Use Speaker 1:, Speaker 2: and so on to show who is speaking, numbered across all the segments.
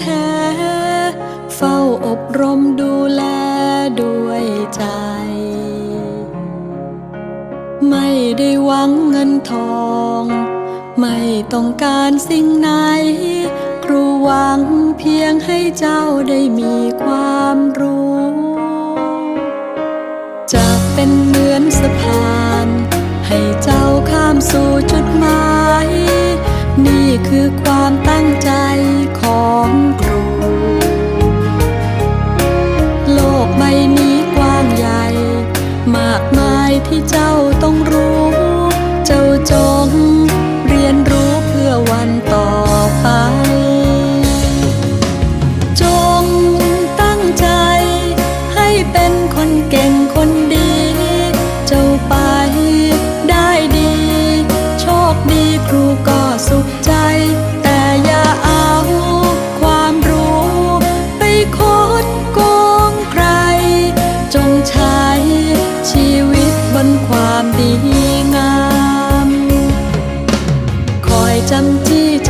Speaker 1: แท้ เฝ้าอบรมดูแลด้วยใจ ไม่ได้หวังเงินทอง ไม่ต้องการสิ่งไหน ครูหวังเพียงให้เจ้าได้มีความรู้ จะเป็นเหมือนสะพาน ให้เจ้าข้ามสู่จุดหมาย นี่คือความตั้งใจ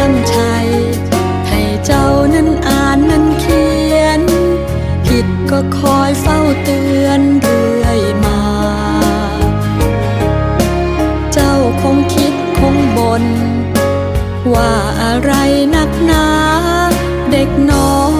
Speaker 1: ำจี้จำชัยให้เจ้านั้นอ่านนั้นเขียน ผิดก็คอยเฝ้าเตือนเรื่อยมา เจ้าคงคิดคงบนว่าอะไรนักหนา เด็กน้อย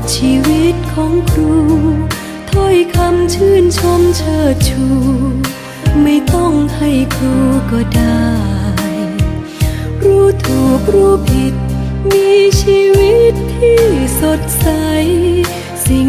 Speaker 1: ดชีวิตของครู ถ้อยคำชื่นชมเชิดชู ไม่ต้องให้ครูก็ได้ รู้ถูกรู้ผิด มีชีวิตที่สดใส สิ่ง